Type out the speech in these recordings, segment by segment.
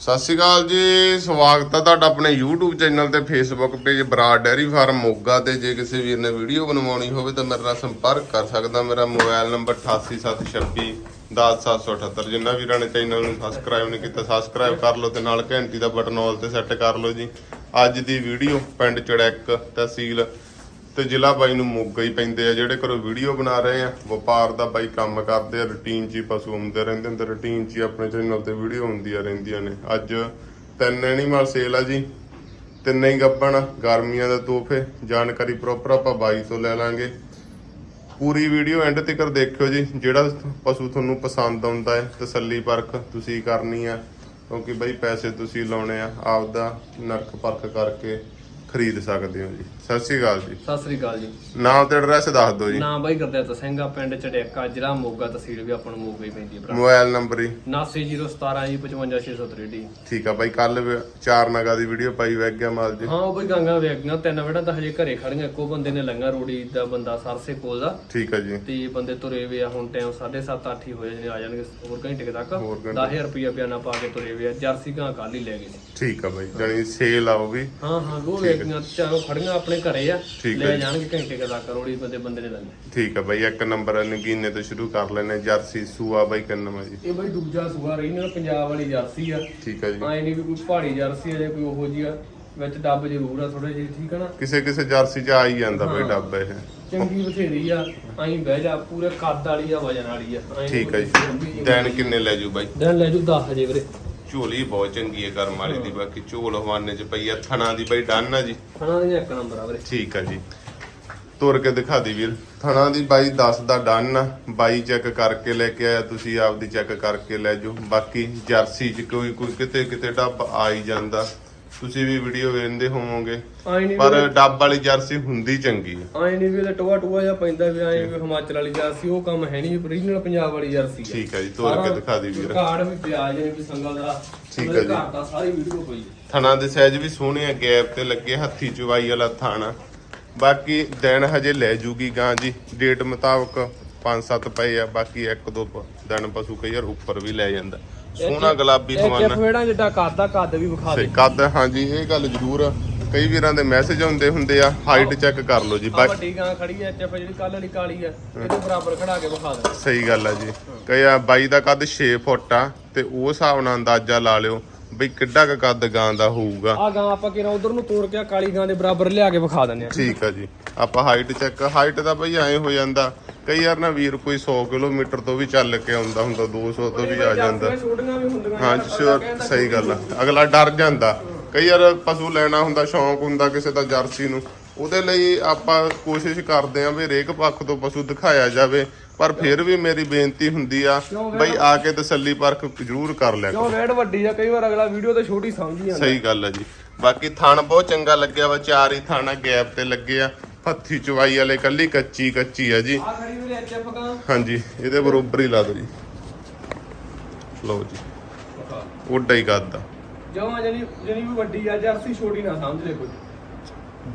ਸਤਿ ਸ਼੍ਰੀ ਅਕਾਲ ਜੀ, ਸਵਾਗਤ ਹੈ ਤੁਹਾਡਾ ਆਪਣੇ YouTube ਚੈਨਲ ਤੇ, Facebook page Brar dairy farm Moga ਤੇ। ਜੇ ਕਿਸੇ ਵੀਰ ਨੇ ਵੀਡੀਓ ਬਣਵਾਉਣੀ ਹੋਵੇ ਤਾਂ ਮੇਰੇ ਨਾਲ ਸੰਪਰਕ ਕਰ ਸਕਦਾ। ਮੇਰਾ ਮੋਬਾਈਲ ਨੰਬਰ 8876 10778 ਜਿੰਨਾ ਵੀਰਾਂ ਨੇ ਚੈਨਲ ਨੂੰ ਸਬਸਕ੍ਰਾਈਬ ਨਹੀਂ ਕੀਤਾ ਸਬਸਕ੍ਰਾਈਬ ਕਰ ਲਓ ਤੇ ਨਾਲ ਘੰਟੀ ਦਾ ਬਟਨ ਆਲ ਤੇ ਸੈੱਟ ਕਰ ਲਓ ਜੀ। ਅੱਜ ਦੀ ਵੀਡੀਓ ਪਿੰਡ ਚੜੈਕ ਤਹਿਸੀਲ ਤੇ ਜ਼ਿਲ੍ਹਾ ਬਾਈ ਨੂੰ ਮੋਗਾ ਹੀ ਪੈਂਦੇ ਆ, ਜਿਹੜੇ ਘਰੋਂ ਵੀਡੀਓ ਬਣਾ ਰਹੇ ਆ। ਵਪਾਰ ਦਾ ਬਾਈ ਕੰਮ ਕਰਦੇ ਆ ਰੁਟੀਨ 'ਚ ਹੀ ਪਸ਼ੂ ਹੁੰਦੇ ਰਹਿੰਦੇ ਨੇ ਤੇ ਰੁਟੀਨ 'ਚ ਹੀ ਆਪਣੇ ਚੈਨਲ ਤੇ ਵੀਡੀਓ ਹੁੰਦੀਆਂ ਰਹਿੰਦੀਆਂ ਨੇ। ਅੱਜ ਤਿੰਨ ਐਨੀਮਲ ਸੇਲ ਆ ਜੀ, ਤਿੰਨੇ ਹੀ ਗੱਬਣ ਗਰਮੀਆਂ ਦੇ ਤੋਹਫੇ, ਜਾਣਕਾਰੀ ਪ੍ਰੋਪਰ ਆਪਾਂ ਬਾਈ ਤੋਂ ਲੈ ਲਾਂਗੇ। ਪੂਰੀ ਵੀਡੀਓ ਐਂਡ ਤੱਕ ਦੇਖਿਓ ਜੀ, ਜਿਹੜਾ ਪਸ਼ੂ ਤੁਹਾਨੂੰ ਪਸੰਦ ਆਉਂਦਾ ਹੈ, ਤਸੱਲੀ ਪਰਖ ਤੁਸੀਂ ਕਰਨੀ ਆ, ਕਿਉਂਕਿ ਬਈ ਪੈਸੇ ਤੁਸੀਂ ਲਾਉਣੇ ਆ, ਆਪਦਾ ਨਰਕ ਪਰਖ ਕਰਕੇ ਖਰੀਦ ਸਕਦੇ ਹੋ ਜੀ। ਸਤਿ ਸ਼੍ਰੀ ਅਕਾਲ ਜੀ। ਸਤਿ ਸ੍ਰੀ ਅਕਾਲ ਜੀ। ਨਾਮ ਤੇ ਐਡਰੈਸ ਦੱਸ ਦਿਓ ਜੀ। ਨਾਮ ਬਾਈ ਗੁਰਦਿੱਤ ਸਿੰਘ ਆ ਪਿੰਡ ਚੜੇਕਾ ਜ਼ਿਲ੍ਹਾ ਮੋਗਾ ਤਹਿਸੀਲ ਵੀ ਆਪਾਂ ਨੂੰ ਮੋਗਾ ਹੀ ਪੈਂਦੀ ਹੈ ਭਰਾ। ਮੋਬਾਈਲ ਨੰਬਰ ਹੀ 89017 ਜੀ 55663 ਠੀਕ ਆ ਬਾਈ ਕੱਲ ਚਾਰ ਨਗਾ ਦੀ ਵੀਡੀਓ ਪਾਈ ਵੈਗ ਗਿਆ ਮਾਲ ਜੀ। ਹਾਂ ਉਹ ਬਈ ਗਾਂਗਾ ਵੇਖ ਗਈਆਂ ਤਿੰਨ ਵੇੜਾ ਤਾਂ ਹਜੇ ਘਰੇ ਖੜੀਆਂ ਇੱਕੋ ਬੰਦੇ ਨੇ ਲੰਗਾ ਰੋੜੀ ਦਾ ਬੰਦਾ ਸਰਸੇ ਕੋਲ ਦਾ। ਠੀਕ ਆ ਜੀ। ਤੇ ਬੰਦੇ ਤੁਰੇ ਵੇ ਆ ਹੁਣ ਟਾਈਮ 7:30 8 ਹੀ ਹੋਏ ਨੇ ਆ ਜਾਣਗੇ ਹੋਰ ਘੰਟੇ ਤੱਕ। ਹੋਰ ਘੰਟੇ। 10000 ਰੁਪਇਆ ਬਿਆਨਾ ਪਾ ਕੇ ਤੁਰੇ ਵੇ ਆ ਜਰਸੀ ਗਾਂ ਕੱਲ ਹੀ ਲੈ ਗਏ ਠੀਕ ਆ ਬਾਈ ਜਾਨੀ ਸੇਲ ਆ ਉਹ ਵੀ। ਹਾਂ ਹਾਂ ਉਹ ਵੇਖ ਗਈਆਂ ਚਾਰੋਂ ਖੜੀਆਂ ਆਪਣੇ ਘਰੇ ਆ। ਠੀਕ ਲੈ ਜਾਣਗੇ ਘੰਟੇ ਕੁ ਤੱਕ ਰੋੜੀ ਬੰਦੇ ਬੰਦੇ ਨੇ ਲੰਗਾ ਠੀਕ ਆ ਬਾਈ ਇੱਕ ਨੰਬਰ ਨਗੀਨੇ ਤੋਂ ਸ਼ੁਰੂ ਕਰ ਲੈਨੇ ਜਰਸੀ ਸੂਆ ਬਾਈ ਕੰਨਮਾ ਜੀ? ਇਹ ਬਈ ਦੂਜਾ ਸੂਆ ਰਹੀ ਨਾ ਪੰਜਾਬ ਵਾਲੀ ਜਰਸੀ ਆ। ਠੀਕ ਆ ਜੀ। ਆਏ ਨਹੀਂ ਵੀ ਕੋਈ ਪਹਾੜੀ ਜਰਸੀ ਆ ਜਾਂ ਕੋਈ ਉਹੋ ਜੀ ਆ ਵਿੱਚ ਡੱਬ ਜ਼ਰੂਰ ਆ ਥੋੜੇ ਜਿਹੇ ਠੀਕ ਆ ਨਾ? ਕਿਸੇ ਕਿਸੇ ਜਰਸੀ ਚ ਆ ਹੀ ਜਾਂਦਾ ਬਾਈ ਡੱਬਾ ਇਹ। ਚੰਗੀ ਬਥੇਰੀ ਆ ਆਈ ਬਹਿ ਜਾ ਪੂਰੇ ਕੱਦ ਵਾਲੀ ਆ ਵਜਨ ਵਾਲੀ ਆ। ਠੀਕ ਆ ਜੀ। ਦੇਣ ਕਿੰਨੇ ਲੈ ਜੂ ਬਾਈ? ਦਿਨ ਲੈ ਜੂ 10 ਹਜੇ ਵੀਰੇ। ਝੋਲੀ ਬਹੁਤ ਚੰਗੀ ਹੈ ਕਰਮ ਵਾਲੀ ਦੀ ਬਾਕੀ ਝੋਲ ਹਵਾਨੇ ਚ ਪਈ ਆ ਥਣਾ ਦੀ ਬਾਈ ਡਨ ਆ ਜੀ। ਖਾਣਾ ਦੀਆਂ ਇੱਕ ਨੰਬਰ ਆ ਵੀਰੇ। ਠੀਕ ਆ ਜੀ। ਤੁਰ ਕੇ ਦਿਖਾ ਦੀ ਵੀਰ। ਥਣਾ ਦੀ ਬਾਈ 10 ਦਾ ਡਨ ਆ ਬਾਈ ਚੈੱਕ ਕਰਕੇ ਲੈ ਕੇ ਆਇਆ ਤੁਸੀਂ ਆਪਦੀ ਚੈੱਕ ਕਰਕੇ ਲੈ ਜਾਓ। ਬਾਕੀ ਜਰਸੀ ਚ ਕੋਈ ਕੋਈ ਕਿਤੇ ਕਿਤੇ ਡੱਬ ਆ ਹੀ ਜਾਂਦਾ। ਤੁਸੀਂ ਵੀ ਵੀਡੀਓ ਵੇਖਦੇ ਹੋਵੋਗੇ। ਨਹੀਂ ਪਰ ਡੱਬ ਵਾਲੀ ਜਰਸੀ ਹੁੰਦੀ ਚੰਗੀ ਆ। ਆਏ ਨਹੀਂ ਵੀ ਟੋਆ ਟੋਆ ਜਿਹਾ ਪੈਂਦਾ ਵੀ ਆਏ ਵੀ ਹਿਮਾਚਲ ਵਾਲੀ ਜਰਸੀ ਉਹ ਕੰਮ ਹੈ ਨਹੀਂ ਓਰੀਜਨਲ ਪੰਜਾਬ ਵਾਲੀ ਜਰਸੀ ਆ। ਠੀਕ ਆ ਜੀ ਤੁਰ ਕੇ ਦਿਖਾ ਦੀ ਵੀਰ। ਕਾਰਡ ਵੀ ਪਿਆ ਜਾਨੇ ਵੀ ਸੰਗਲ ਦਾ। ਠੀਕ ਉਹਦੇ ਜੀ। ਘਰ ਦਾ ਸਾਰੀ ਵੀਡੀਓ ਪਈ ਹੈ ਥਣਾ ਦੇ ਸਾਈਜ਼ ਵੀ ਸੋਹਣੇ ਆ ਗੈਪ ਤੇ ਲੱਗੇ ਹੱਥੀ ਚੁਵਾਈ ਵਾਲਾ ਥਾਣਾ। ਬਾਕੀ ਦਿਨ ਹਜੇ ਲੈ ਜੂਗੀ ਗਾਂ ਜੀ। ਡੇਟ ਮੁਤਾਬਕ 5-7 ਪਏ ਆ ਬਾਕੀ ਇੱਕ ਦੋ ਪ- ਦਿਨ ਪਸ਼ੂ ਕਈ ਵਾਰ ਉੱਪਰ ਵੀ ਲੈ ਜਾਂਦਾ। ਸੋਹਣਾ ਗੁਲਾਬੀ ਇਹ ਸਮਾਨਾ ਫੇੜਾ ਜਿੱਡਾ ਕੱਦ ਆ ਕੱਦ ਵੀ ਵਿਖਾ ਦੇ। ਕੱਦ ਹਾਂਜੀ ਇਹ ਗੱਲ ਜ਼ਰੂਰ ਆ। ਕਈ ਵੀਰਾਂ ਦੇ ਮੈਸੇਜ ਆਉਂਦੇ ਹੁੰਦੇ ਆ ਹਾਈਟ ਚੈੱਕ ਕਰ ਲਓ ਜੀ ਬਾਕੀ ਵੱਡੀ ਗਾਂ ਖੜੀ ਐ ਐਚਐਫ ਜਿਹੜੀ ਕੱਲ ਵਾਲੀ ਕਾਲੀ ਆ ਇਹਦੇ ਬਰਾਬਰ ਖੜਾ ਕੇ ਵਿਖਾ ਦੇ। ਸਹੀ ਗੱਲ ਆ ਜੀ। ਕਈ ਆ ਬਾਈ ਦਾ ਕੱਦ 6 ਫੁੱਟ ਆ ਤੇ ਉਹ ਹਿਸਾਬ ਨਾਲ ਅੰਦਾਜ਼ਾ ਲਾ ਲਿਓ ਬਈ ਕਿੱਡਾ ਕੁ ਕੱਦ ਗਾਂ ਦਾ ਹੋਊਗਾ। ਆ ਗਾਂ ਆਪਾਂ ਕਿਹਨਾਂ ਉਧਰ ਨੂੰ ਤੋੜ ਕੇ ਕਾਲੀ ਗਾਂ ਦੇ ਬਰਾਬਰ ਲਿਆ ਕੇ ਵਿਖਾ ਦਿੰਦੇ ਆ। ਠੀਕ ਆ ਜੀ। ਆਪਾਂ ਹਾਈਟ ਚੈੱਕ ਹਾਈਟ ਦਾ ਬਈ ਐਂ ਹੋ ਜਾਂਦਾ ਕਈ ਵਾਰ ਨਾ ਵੀਰ ਕੋਈ 100 ਕਿਲੋਮੀਟਰ ਤੋਂ ਵੀ ਚੱਲ ਕੇ ਆਉਂਦਾ ਹੁੰਦਾ 200 ਤੋਂ ਵੀ ਆ ਜਾਂਦਾ। ਛੋਟੀਆਂ ਵੀ ਹੁੰਦੀਆਂ ਹਾਂ ਸ਼ੋਰ ਸਹੀ ਗੱਲ ਆ। ਅਗਲਾ ਡਰ ਜਾਂਦਾ। ਕਈ ਵਾਰ ਪਸ਼ੂ ਲੈਣਾ ਹੁੰਦਾ ਸ਼ੌਂਕ ਹੁੰਦਾ ਕਿਸੇ ਦਾ ਜਰਸੀ ਨੂੰ। ਉਹਦੇ ਲਈ ਆਪਾਂ ਕੋਸ਼ਿਸ਼ ਕਰਦੇ ਆਂ ਵੀ ਹਰੇਕ ਪੱਖ ਤੋਂ ਪਸ਼ੂ ਦਿਖਾਇਆ ਜਾਵੇ ਪਰ ਫਿਰ ਵੀ ਮੇਰੀ ਬੇਨਤੀ ਹੁੰਦੀ ਆ ਬਈ ਆ ਕੇ ਤਸੱਲੀ ਪਰਖ ਜ਼ਰੂਰ ਕਰ ਲਿਆ। ਕਿਉਂ? ਰੇਡ ਵੱਡੀ ਆ ਕਈ ਵਾਰ ਅਗਲਾ ਵੀਡੀਓ ਤੇ ਛੋਟੀ ਸਮਝ ਜਾਂਦਾ। ਸਹੀ ਗੱਲ ਆ ਜੀ। ਬਾਕੀ ਥਣ ਬਹੁਤ ਚੰਗਾ ਲੱਗਿਆ ਵਾ ਚਾਰ ਹੀ ਥਾਣਾ ਗੈਪ ਤੇ ਲੱਗੇ ਆ। ਹੱਥੀ ਚਵਾਈ ਵਾਲੇ ਕੱਲੀ ਕੱਚੀ ਕੱਚੀ ਆ ਜੀ। ਆ ਖੜੀ ਵੀਰੇ ਐਚਐਫ ਗਾਂ ਹਾਂਜੀ ਇਹਦੇ ਬਰੋਬਰ ਹੀ ਲਾ ਦਿਓ ਜੀ। ਲਓ ਜੀ ਉੱਡਾ ਹੀ ਕਰਦਾ ਜਮਾ ਜਣੀ ਜਣੀ ਵੀ ਵੱਡੀ ਆ ਜਰਸੀ ਛੋਟੀ ਨਾ ਸਮਝ ਲੈ ਕੋਈ।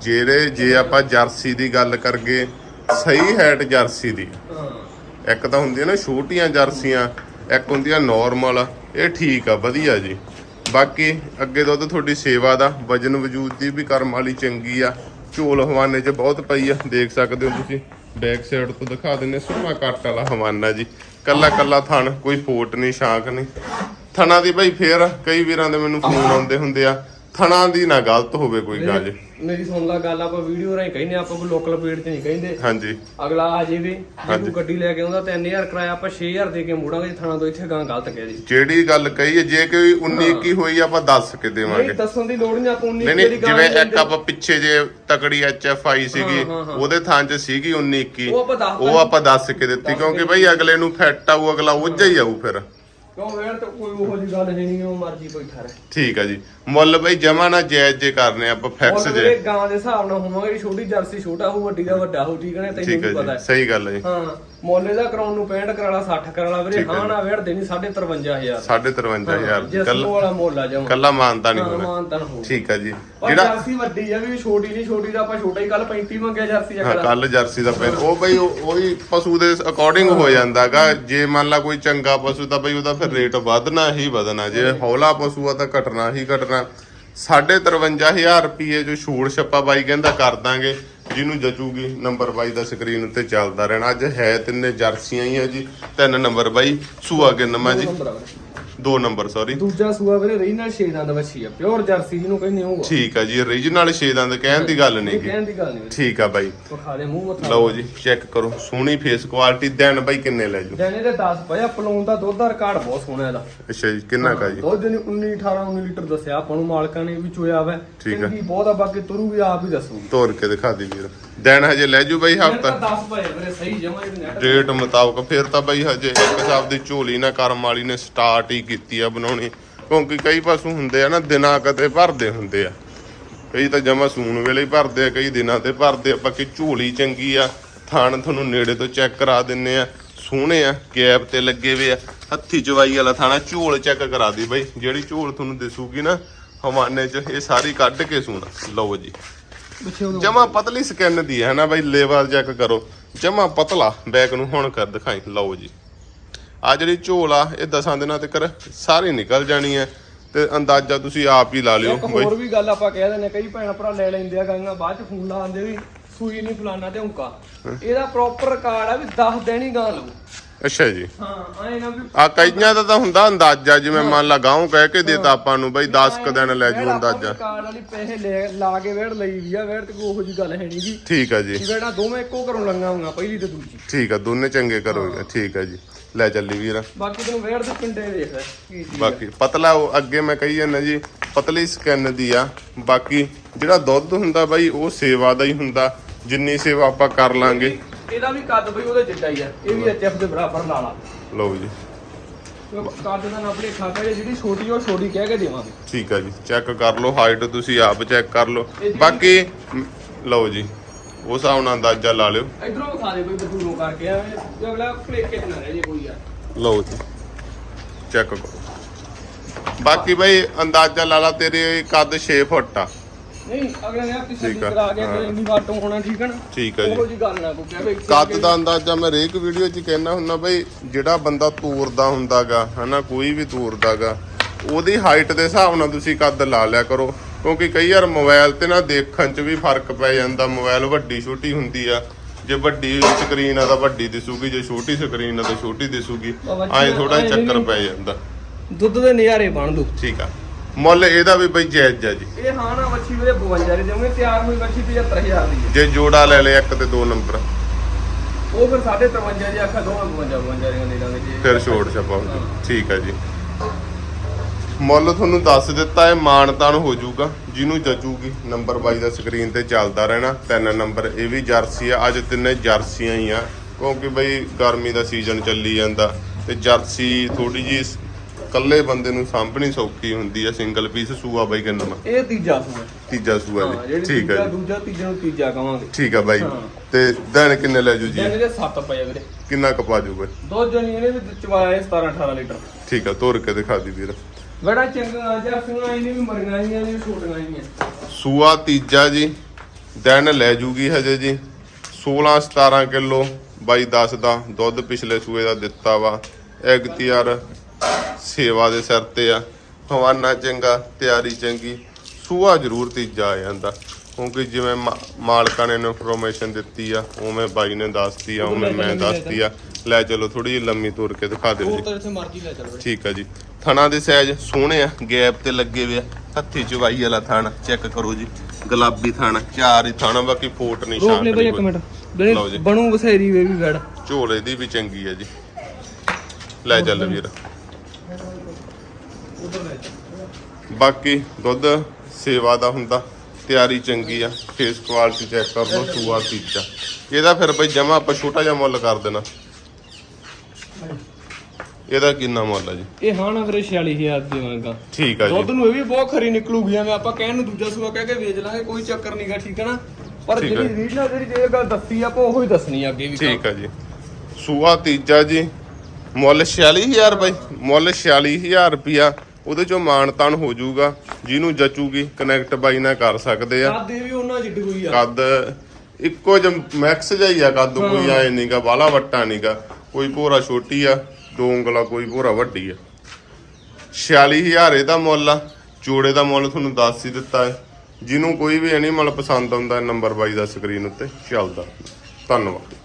ਜਿਹੜੇ ਜੇ ਆਪਾਂ ਜਰਸੀ ਦੀ ਗੱਲ ਕਰਗੇ ਸਹੀ ਹੈਟ ਜਰਸੀ ਦੀ। ਹਾਂ। ਇੱਕ ਤਾਂ ਹੁੰਦੀਆਂ ਨਾ ਛੋਟੀਆਂ ਜਰਸੀਆਂ ਇੱਕ ਹੁੰਦੀਆਂ ਨਾਰਮਲ ਇਹ ਠੀਕ ਆ ਵਧੀਆ ਜੀ। ਬਾਕੀ ਅੱਗੇ ਦੁੱਧ ਤੁਹਾਡੀ ਸੇਵਾ ਦਾ ਵਜਨ ਵਜੂਦ ਦੀ ਵੀ ਕਰਮ ਵਾਲੀ ਚੰਗੀ ਆ। ਝੋਲ ਹਵਾਨੇ 'ਚ ਬਹੁਤ ਪਈ ਆ ਦੇਖ ਸਕਦੇ ਹੋ ਤੁਸੀਂ। ਬੈਕ ਸਾਈਡ ਤੋਂ ਦਿਖਾ ਦਿੰਨੇ ਸੋਹਣਾ ਕੱਟ ਵਾਲਾ ਹਵਾਨਾ ਜੀ। ਕੱਲਾ ਕੱਲਾ ਥਣ ਕੋਈ ਫੋਟ ਨਹੀਂ ਸ਼ਾਂਕ ਨਹੀਂ। ਥਣਾ ਦੀ ਭਾਈ ਫੇਰ ਕਈ ਵੀਰਾਂ ਦੇ ਮੈਨੂੰ ਫੋਨ ਆਉਂਦੇ ਹੁੰਦੇ ਆ ਥਣਾ ਦੀ ਨਾ ਗਲਤ ਹੋਵੇ ਕੋਈ ਗੱਲ। ਮੇਰੀ ਸੁਣ ਲਾ ਗੱਲ ਆਪਾਂ ਵੀਡੀਓ ਰਾਹੀਂ ਕਹਿੰਦੇ ਆਪਾਂ ਕੋਈ ਲੋਕਲ ਪੇੜ ਤੇ ਨਹੀਂ ਕਹਿੰਦੇ। ਹਾਂਜੀ। ਅਗਲਾ ਆ ਜੇ ਵੀ ਜੇ ਗੱਡੀ ਲੈ ਕੇ ਆਉਂਦਾ 3000 ਕਿਰਾਇਆ ਆਪਾਂ 6000 ਦੇ ਕੇ ਮੋੜਾਂਗੇ ਜੇ ਥਾਣਾ ਤੋਂ ਇੱਥੇ ਗਾਂ ਗਲਤ ਕਹਿ ਦੀ। ਜਿਹੜੀ ਗੱਲ ਕਹੀ ਹੈ ਜੇ ਕੋਈ 19 21 ਹੋਈ ਆਪਾਂ ਦੱਸ ਕੇ ਦੇਵਾਂਗੇ। ਨਹੀਂ ਦੱਸਣ ਦੀ ਲੋੜ ਨਹੀਂ ਆਪਾਂ ਉਨੀ ਨਹੀਂ ਨਹੀਂ ਜਿਹੜੀ ਗਾਂ ਜਿਵੇਂ ਇੱਕ ਆਪਾਂ ਪਿੱਛੇ ਜੇ ਤਕੜੀ ਐਚਐਫ ਆਈ ਸੀਗੀ। ਉਹਦੇ ਥਾਂ 'ਚ ਸੀਗੀ 19 21 ਉਹ ਆਪਾਂ ਦੱਸ ਕੇ ਦਿੱਤੀ ਕਿਉਂਕਿ ਬਈ ਅਗਲੇ ਨੂੰ ਫਿੱਟ ਆਊ ਅਗਲਾ ਉੱਜਾ ਹੀ ਆਊ ਫਿਰ। ਕਿਉਂ ਵੇੜ ਤੇ ਕੋਈ ਉਹੋ ਜੀ ਗੱਲ ਨਹੀਂ ਨਹੀਂ ਉਹ ਮਰਜ਼ੀ ਕੋਈ ਠਹਿਰੇ ਠੀਕ ਆ ਜੀ। ਮੁੱਲ ਬਈ ਜਮਾ ਨਾ ਜਾਇਜ਼ ਜੇ ਕਰਨੇ ਆਪਾਂ ਫਿਕਸ ਜੇ। ਗਾਂ ਦੇ ਹਿਸਾਬ ਨਾਲ ਹੋਵਾਂਗੇ ਛੋਟੀ ਜਰਸੀ ਛੋਟਾ ਹੋ ਵੱਡੀ ਦਾ ਵੱਡਾ ਹੋ ਠੀਕ ਹੈ ਨਾ? ਤੈਨੂੰ ਠੀਕ ਵੀ ਹੈ ਪਤਾ ਜੀ ਹੈ। ਸਹੀ ਗੱਲ ਹੈ ਜੀ। ਹਾਂ। ਮੋਲੇ ਦਾ ਕਰਾਉਣ ਨੂੰ 65 ਕਰਾਲਾ 60 ਕਰਾਲਾ ਵੀਰੇ ਹੈ ਨਾ ਵੇੜ ਦੇਣੀ 53500 53500 ਜਿਸ ਕੱਲਾ ਵਾਲਾ ਮੋਲਾ ਜਮਾ ਕੱਲਾ ਮਾਨਤਾ ਨਹੀਂ ਹੋਣਾ। ਮਾਨਤਨ ਹੋ ਠੀਕ ਆ ਜੀ। ਪਰ ਜਿਹੜਾ ਜਰਸੀ ਵੱਡੀ ਆ ਵੀ ਛੋਟੀ ਨਹੀਂ ਛੋਟੀ ਦਾ ਆਪਾਂ ਛੋਟਾ ਹੀ ਕੱਲ 35 ਮੰਗਿਆ ਜਰਸੀ ਅਗਲਾ ਕੱਲ ਜਰਸੀ ਦਾ ਪੈਨ ਉਹ ਬਈ ਉਹ- ਉਹੀ ਪਸ਼ੂ ਦੇ ਅਕੋਰਡਿੰਗ ਹੋ ਜਾਂਦਾਗਾ। ਜੇ ਮੰਨ ਲਾ ਕੋਈ ਚੰਗਾ ਪਸ਼ੂ ਤਾਂ ਬਈ ਉਹਦਾ ਫਿਰ ਰੇਟ ਵਧਣਾ ਹੀ ਵਧਣਾ। ਜੇ ਹੌਲਾ ਪਸ਼ੂ ਆ ਤਾਂ ਘਟਣਾ ਹੀ ਘਟਣਾ। 53500 ਰੁਪਏ ਜੋ ਛੂੜ ਛੱਪਾ ਬਾਈ ਕਹਿੰਦਾ ਕਰ ਦਾਂਗੇ। ਜਿਹਨੂੰ ਜਚੂਗੀ ਨੰਬਰ ਬਾਈ ਦਾ ਸਕਰੀਨ ਉੱਤੇ ਚੱਲਦਾ ਰਹਿਣਾ। ਅੱਜ ਹੈ ਤਿੰਨੇ ਜਰਸੀਆਂ ਹੀ ਆ ਜੀ। ਤਿੰਨ ਨੰਬਰ ਬਾਈ, ਸੂਆ ਕਿੰਨਾ ਜੀ? ਦੋ ਨੰਬਰ ਸੌਰੀ ਦੂਜਾ ਸੂਆ ਵੀਰੇ ਰਹੀ ਨਾਲ 6 ਦੰਦ ਵੱਛੀ ਆ ਪਿਓਰ ਜਰਸੀ ਜਿਹਨੂੰ ਕਹਿੰਦੇ ਹੋਊਗਾ। ਠੀਕ ਆ ਜੀ origignal 6 ਦੰਦ ਕਹਿਣ ਦੀ ਗੱਲ ਨਹੀਂ ਕਹਿਣ ਦੀ ਗੱਲ ਨਹੀਂ ਠੀਕ ਆ ਬਾਈ। ਵਿਖਾ ਦੇ ਮੂੰਹ ਮੱਥਾ। ਲਓ ਜੀ ਚੈੱਕ ਕਰੋ। ਸੋਹਣੀ ਫੇਸ ਕੁਆਲਿਟੀ ਦੇਣ ਬਾਈ ਕਿੰਨੇ ਲੈ ਜੂ? ਜਨੇ ਦੇ 10 ਪਿਆ ਪਲੂਨ ਦਾ ਦੁੱਧ ਦਾ ਰਿਕਾਰਡ ਬਹੁਤ ਸੋਹਣਾ ਇਹਦਾ। ਅੱਛਾ ਜੀ ਕਿੰਨਾ ਕਾ ਜੀ? ਦੁੱਧ ਨੇ 19 18 19 ਲੀਟਰ ਦੱਸਿਆ ਆਪਾਂ ਨੂੰ ਮਾਲਕਾਂ ਨੇ ਵੀ ਚੋਇਆ ਵਾ। ਠੀਕ ਆ। ਚੰਗੀ ਬਹੁਤ ਆ ਬਾਕੀ ਤੁਰੂ ਵੀ ਆਪ ਹੀ ਦੱਸੂਗੀ। ਤੋੜ ਕੇ ਦਿਖਾ ਦੀ ਵੀਰ। ਦੇਣ ਹਜੇ ਲੈ ਜੂ ਬਾਈ ਹਫਤਾ। 10 ਪਏ ਵੀਰੇ ਸਹੀ ਜਮਾ ਨੈਟ ਰੇਟ ਮੁਤਾਬਕ ਫਿਰ ਤਾਂ ਬਾਈ ਹਜੇ ਇੱਕ ਹਿਸਾਬ ਦੀ ਝੋਲੀ ਨਾ ਕਰਮ ਵਾਲੀ ਨੇ ਸਟਾਰਟ ਹੀ ਕੀਤੀ ਆ ਬਣਾਉਣੀ। ਕਿਉਂਕਿ ਕਈ ਪਸ਼ੂ ਹੁੰਦੇ ਆ ਨਾ ਦਿਨਾਂ ਕਤੇ ਭਰਦੇ ਹੁੰਦੇ ਆ। ਕਈ ਤਾਂ ਜਮਾ ਸੂਣ ਵੇਲੇ ਹੀ ਭਰਦੇ ਆ ਕਈ ਦਿਨਾਂ ਤੇ ਭਰਦੇ ਆ। ਬਾਕੀ ਝੋਲੀ ਚੰਗੀ ਆ ਥਾਣ ਤੁਹਾਨੂੰ ਨੇੜੇ ਤੋਂ ਚੈੱਕ ਕਰਾ ਦਿੰਨੇ ਆ। ਸੋਹਣੇ ਆ ਕੈਪ ਤੇ ਲੱਗੇ ਵੇ ਆ। ਹੱਥੀ ਚਵਾਈ ਵਾਲਾ ਥਾਣਾ ਝੋਲ ਚੈੱਕ ਕਰਾ ਦੀ ਬਾਈ। ਜਿਹੜੀ ਝੋਲ ਤੁਹਾਨੂੰ ਦਿਸੂਗੀ ਨਾ ਹਵਾਨੇ 'ਚ ਇਹ ਸਾਰੀ ਕੱਢ ਕੇ ਸੂਣਾ। ਲਓ ਜੀ। ਜਮਾ ਪਤਲੀ ਸਕੈਨ ਦੀ ਹੈ ਨਾ ਬਾਈ ਲੇਵਲ ਚੈੱਕ ਕਰੋ। ਜਮਾ ਪਤਲਾ ਬੈਕ ਨੂੰ ਹੁਣ ਕਰ ਦਿਖਾਈ। ਲਓ ਜੀ। ਆ ਜਿਹੜੀ ਝੋਲ ਆ ਇਹ ਦਸਾਂ ਦਿਨਾਂ ਤੱਕ ਸਾਰੀ ਨਿਕਲ ਜਾਣੀ ਹੈ ਤੇ ਅੰਦਾਜ਼ਾ ਤੁਸੀਂ ਆਪ ਹੀ ਲਾ ਲਿਓ ਇੱਕ ਬਾਈ। ਹੋਰ ਵੀ ਗੱਲ ਆਪਾਂ ਕਹਿ ਦਿੰਦੇ ਕਈ ਭੈਣ ਭਰਾ ਲੈ ਲੈਂਦੇ ਆ ਗਾਂਗਾ ਬਾਅਦ ਚ ਫੋਨ ਲਾਉਂਦੇ ਵੀ ਸੂਈ ਨਹੀਂ ਫਲਾਣਾ ਤੇ ਹੁਕਾ ਇਹਦਾ ਪ੍ਰੋਪਰ ਰਿਕਾਰਡ ਆ ਵੀ 10 ਦਿਨ ਹੀ ਗਾਂ ਲਊ। ਅੱਛਾ ਜੀ। ਹਾਂ ਆਏ ਨਾ ਵੀ ਆ ਕਈਆਂ ਦਾ ਤਾਂ ਹੁੰਦਾ ਅੰਦਾਜ਼ਾ ਜਿਵੇਂ ਮੰਨ ਲਾ ਗਾਉਂ ਕਹਿ ਕੇ ਦੇਤਾ ਆਪਾਂ ਨੂੰ ਬਾਈ 10 ਕ ਦਿਨ ਲੈ ਜੂ ਅੰਦਾਜ਼ਾ। ਰਿਕਾਰਡ ਵਾਲੀ ਪੈਸੇ ਲੈ ਲਾ ਕੇ ਵੇੜ ਲਈ ਵੀ ਆ ਵੇੜ ਤੇ ਕੋਈ ਉਹੋ ਜੀ ਗੱਲ ਹੈ ਨਹੀਂ ਜੀ। ਠੀਕ ਆ ਜੀ। ਵੇੜਾ ਦੋਵੇਂ ਇੱਕੋ ਘਰੋਂ ਲੰਗਾ ਹੋਊਗਾ ਪਹਿਲੀ ਤੇ ਦੂਜੀ। ਠੀਕ ਆ ਦੋਨੇ ਚੰਗੇ ਕਰੋਗੇ ਠੀਕ ਆ ਜੀ। ਲੈ ਚੱਲੀ ਵੀਰ। ਬਾਕੀ ਤੈਨੂੰ ਵੇੜ ਦੇ ਪਿੰਡੇ ਦੇਖ ਲੈ ਕੀ ਚੀਜ਼ ਆ। ਬਾਕੀ ਪਤਲਾ ਉਹ ਅੱਗੇ ਮੈਂ ਕਹੀ ਜਾਂਦਾ ਜੀ ਪਤਲੀ ਸਕਿਨ ਦੀ ਆ। ਬਾਕੀ ਜਿਹੜਾ ਦੁੱਧ ਹੁੰਦਾ ਬਾਈ ਉਹ ਸੇਵਾ ਦਾ ਹੀ ਹੁੰਦਾ। ਜਿੰਨੀ ਸੇਵਾ ਆਪਾਂ ਕਰ ਲਾਂਗੇ। ਇਹਦਾ ਵੀ ਕੱਦ ਬਈ ਉਹਦੇ ਜਿੱਡਾ ਹੀ ਆ। ਇਹ ਵੀ ਐਚਐਫ ਦੇ ਬਰਾਬਰ ਲਾ ਲਾ ਲਓ ਜੀ। ਕੱਦ ਦਾ ਨਾ ਆਪਣੇ ਖਾਤਾ ਜਿਹੜੀ ਛੋਟੀ ਉਹ ਛੋਟੀ ਕਹਿ ਕੇ ਦੇਵਾਂਗੇ ਠੀਕ ਆ ਜੀ ਚੈੱਕ ਕਰ ਲਓ ਹਾਈਟ ਤੁਸੀਂ ਆਪ ਚੈੱਕ ਕਰ ਲਓ। ਇਹ ਜਿਹੜੀ- ਬਾਕੀ ਮ, ਲਓ ਜੀ ਉਸ ਹਿਸਾਬ ਨਾਲ ਅੰਦਾਜ਼ਾ ਲਾ ਲਿਓ। ਇਧਰੋਂ ਵਿਖਾ ਦੇ ਕੋਈ ਬਦੂਰੋਂ ਕਰਕੇ ਐਵੇਂ ਜੇ ਅਗਲਾ ਭਲੇਖੇ ਚ ਨਾ ਰਹਿ ਜੇ ਕੋਈ ਯਾਰ ਲਓ ਜੀ ਚੈੱਕ ਕਰੋ। ਬਾਕੀ ਬਾਈ ਅੰਦਾਜ਼ਾ ਲਾ ਲਾ ਤੇਰੇ ਕੱਦ 6 ਫੁੱਟ ਆ। ਨਹੀਂ ਅਗਲੇ ਨੇ ਆਪਣੀ ਸੱਜੀ ਠੀਕ ਆ, ਕਰਾ ਕੇ ਹਾਂ। ਇੰਨੀ ਵਾਟੋਂ ਹੋਣਾ ਠੀਕ ਹੈ ਨਾ ਠੀਕ ਆ ਜੀ। ਉਹੋ ਜੀ ਗੱਲ ਨਾ ਕੋਈ ਕਹੇ ਕੱਦ ਦਾ ਅੰਦਾਜ਼ਾ ਮੈਂ ਹਰੇਕ ਵੀਡੀਓ 'ਚ ਕਹਿਣਾ ਹੁੰਦਾ ਬਈ ਜਿਹੜਾ ਬੰਦਾ ਤੋਰਦਾ ਹੁੰਦਾਗਾ ਹਨਾ ਕੋਈ ਵੀ ਤੋਰਦਾਗਾ ਉਹਦੀ ਹਾਈਟ ਦੇ ਹਿਸਾਬ ਨਾਲ ਤੁਸੀਂ ਕੱਦ ਲਾ ਲਿਆ ਕਰੋ। ਕਿਉਂਕਿ ਕਈ ਵਾਰ ਮੋਬਾਈਲ ਤੇ ਨਾ ਦੇਖਣ 'ਚ ਵੀ ਫ਼ਰਕ ਪੈ ਜਾਂਦਾ ਮੋਬਾਈਲ ਵੱਡੀ ਛੋਟੀ ਹੁੰਦੀ ਆ। ਜੇ ਵੱਡੀ ਸਕਰੀਨ ਆ ਤਾਂ ਵੱਡੀ ਦਿਸੂਗੀ ਜੇ ਛੋਟੀ ਸਕਰੀਨ ਆ ਤਾਂ ਛੋਟੀ ਦਿਸੂਗੀ। ਬਾਬਾ ਜੀ, ਐਂ ਥੋੜਾ ਐਂ ਚੱਕਰ ਪੈ ਜਾਂਦਾ। ਦੁੱਧ ਦੇ ਨਜ਼ਾਰੇ ਬਣ ਦੂ। ਠੀਕ ਆ। ਮੁੱਲ ਇਹਦਾ ਵੀ ਬਈ ਜਾਇਜ਼ ਆ ਜੀ। ਇਹ ਹਾਂ ਨਾ ਵੱਛੀ ਵੀਰੇ 52 ਦੀ ਜਿਵੇਂ ਤਿਆਰ ਹੋਈ ਵੱਛੀ 75000 ਦੀ ਹੈ ਜੇ ਜੋੜਾ ਲੈ ਲਿਆ ਇੱਕ ਤੇ ਦੋ ਨੰਬਰ। ਉਹ ਫਿਰ 53 ਦੀ ਆਖਾ ਦੋਵਾਂ 52 52 ਦੀਆਂ ਦੇ ਦਾਂਗੇ ਜੀ ਫਿਰ ਛੋੜ ਛਪਾ ਠੀਕ ਆ ਜੀ। ਮੁੱਲ ਤੁਹਾਨੂੰ ਦੱਸ ਦਿੱਤਾ ਹੈ ਮਾਨਤਾਨ ਹੋ ਜਾਊਗਾ। ਜਿਹਨੂੰ ਜਚੂਗੀ ਨੰਬਰ ਬਾਈ ਦਾ ਸਕਰੀਨ ਤੇ ਚੱਲਦਾ ਰਹਿਣਾ। ਤਿੰਨ ਨੰਬਰ ਇਹ ਵੀ ਜਰਸੀ ਆ। ਅੱਜ ਤਿੰਨੇ ਜਰਸੀਆਂ ਹੀ ਆ। ਕਿਉਂਕਿ ਬਈ ਗਰਮੀ ਦਾ ਸੀਜ਼ਨ ਚੱਲੀ ਜਾਂਦਾ। ਤੇ ਜਰਸੀ ਥੋੜੀ ਜੀ ਕੱਲੇ ਬੰਦੇ ਨੂੰ ਸਾਂਭਣੀ ਸੌਖੀ ਹੁੰਦੀ ਆ ਸਿੰਗਲ ਪੀਸ ਸੂਆ ਬਾਈ ਕਿੰਨਾ ਵਾ? ਇਹ ਤੀਜਾ ਸੂਆ ਤੀਜਾ ਸੂਆ ਹਾਂ ਜੀ ਜਿਹੜੀ ਠੀਕ ਆ ਜੀ। ਦੂਜਾ ਤੀਜੇ ਨੂੰ ਤੀਜਾ ਕਵਾਂਗੇ। ਠੀਕ ਆ ਬਾਈ ਹਾਂ। ਤੇ ਦਿਨ ਕਿੰਨੇ ਲੈ ਜੂ? ਜੀ ਦੇ 7 ਪਏ ਵੀਰੇ। ਕਿੰਨਾ ਕਪਾ ਜੂਗਾ ਦੋ ਜਣੀ ਇਹਨੇ ਵੀ ਚਵਾਇਆ 17 18 ਲੀਟਰ। ਠੀਕ ਆ ਤੋਰ ਕੇ ਦਿਖਾ ਦੀ ਵੀਰ। ਬੜਾ ਚੰਗਾ ਜਰਸੀਆਂ ਇਹਨੇ ਵੀ ਮਰੀਆਂ ਆਈਆਂ ਨੇ ਛੋਟੀਆਂ ਆਈਆਂ ਸੂਆ ਤੀਜਾ ਜੀ ਦਿਨ ਲੈ ਜੂਗੀ ਹਜੇ ਜੀ। 16 17 ਕਿਲੋ ਬਾਈ 10 ਦਾ ਦੁੱਧ ਪਿਛਲੇ ਸੂਏ ਦਾ ਦਿੱਤਾ ਵਾ। ਐਗਤੀਆਰ ਸੇਵਾ ਦੇ ਸਿਰ ਤੇ ਆ। ਹਵਾਨਾ ਚੰਗਾ ਤਿਆਰੀ ਚੰਗੀ। ਸੂਆ ਜ਼ਰੂਰ ਤੀਜਾ ਆ ਜਾਂਦਾ। ਕਿਉਂਕਿ ਜਿਵੇਂ ਮਾਲਕਾਂ ਨੇ ਇਨਫੋਰਮੇਸ਼ਨ ਦਿੱਤੀ ਆ ਉਵੇਂ ਬਾਈ ਨੇ ਦੱਸਤੀ ਆ ਉਵੇਂ ਮੈਂ ਦੱਸਤੀ ਆ। ਲੈ ਚਲੋ ਥੋੜੀ ਜਿਹੀ ਲੰਮੀ ਤੁਰ ਕੇ ਦਿਖਾ ਦਿਓ ਜੀ। ਤਾਂ ਜਿੱਥੇ ਮਰਜ਼ੀ ਲੈ ਚੱਲ ਵੀਰੇ ਠੀਕ ਆ ਜੀ। ਥਣਾ ਦੇ ਸਾਈਜ਼ ਸੋਹਣੇ ਆ ਗੈਪ ਤੇ ਲੱਗੇ ਵੇ ਆ। ਹੱਥੀ ਚਵਾਈ ਵਾਲਾ ਥਣ ਚੈੱਕ ਕਰੋ ਜੀ। ਗੁਲਾਬੀ ਥਣ ਚਾਰ ਹੀ ਥਣ ਬਾਕੀ ਫੋਟ ਨਿਸ਼ਾਨ ਰੋਕ ਲੈ ਬਈ ਇੱਕ ਮਿੰਟ। ਬਣੂ ਬਸੇਰੀ ਵੇ ਵੀ ਵੜ ਝੋਲੇ ਦੀ ਵੀ ਚੰਗੀ ਆ ਜੀ। ਲੈ ਚੱਲ ਵੀਰ। ਬਾਕੀ ਦੁੱਧ ਸੇਵਾ ਦਾ ਹੁੰਦਾ ਤਿਆਰੀ ਚੰਗੀ ਆ ਫੇਸ ਕੁਆਲਿਟੀ ਚੈੱਕ ਕਰ ਲਓ ਸੂਆ ਤੀਜਾ। ਇਹਦਾ ਫਿਰ ਬਈ ਜਮਾ ਆਪਾਂ ਛੋਟਾ ਜਿਹਾ ਮੁੱਲ ਕਰ ਦੇਣਾ। ਇਹਦਾ ਕਿੰਨਾ ਮੁੱਲ ਆ ਜੀ? ਇਹ ਹਾਂ ਨਾ ਵੀਰੇ 46000 ਦੇਵਾਂਗਾ ਠੀਕ ਆ ਜੀ। ਦੁੱਧ ਨੂੰ ਇਹ ਵੀ ਬਹੁਤ ਖਰੀ ਨਿਕਲੂਗੀ ਐਵੇਂ ਆਪਾਂ ਕਹਿਣ ਨੂੰ ਦੂਜਾ ਸੂਆ ਕਹਿ ਕੇ ਵੇਚ ਲਾਂਗੇ ਕੋਈ ਚੱਕਰ ਨਹੀਂਗਾ ਠੀਕ ਹੈ ਨਾ? ਪਰ ਜਿਹੜੀ। ਰੀਡ ਨਾਲ ਜਿਹੜੀ ਜੇ ਗੱਲ ਦੱਸੀ ਆਪਾਂ ਉਹੀ ਦੱਸਣੀ ਆ ਅੱਗੇ ਵੀ ਠੀਕ ਆ ਜੀ। ਸੂਆ ਤੀਜਾ ਜੀ ਮੁੱਲ 46000 ਬਾਈ ਮੁੱਲ 46000 ਰੁਪਿਆ ਉਹਦੇ ਚੋਂ ਮਾਨਤਾਨ ਹੋ ਜਾਊਗਾ ਜਿਹਨੂੰ ਜਚੂਗੀ ਕਨੈਕਟ ਬਾਈ ਨਾਲ ਕਰ ਸਕਦੇ ਆ। ਦਾਦੇ ਵੀ ਉਹਨਾਂ ਜਿੱਡ ਕੋਈ ਆ। ਕੱਦ ਇੱਕੋ ਜਿਹਾ ਮੈਕਸ ਜਿਹਾ ਹੀ ਆ ਕੱਦ ਕੋਈ ਆਏ ਨਹੀਂਗਾ ਬਾਲਾ ਵੱਟਾ ਨਹੀਂਗਾ ਕੋਈ ਭੋਰਾ ਛੋਟੀ ਆ ਦੋ ਉਂਗਲਾ ਕੋਈ ਭੋਰਾ ਵੱਡੀ ਆ। 46000 ਇਹਦਾ ਮੁੱਲ ਆ ਚੂੜੇ ਦਾ ਮੁੱਲ ਤੁਹਾਨੂੰ ਦੱਸ ਹੀ ਦਿੱਤਾ ਹੈ। ਜਿਹਨੂੰ ਕੋਈ ਵੀ ਐਨੀਮਲ ਪਸੰਦ ਆਉਂਦਾ ਨੰਬਰ ਬਾਈ ਦਾ ਸਕਰੀਨ ਉੱਤੇ ਚੱਲਦਾ। ਧੰਨਵਾਦ।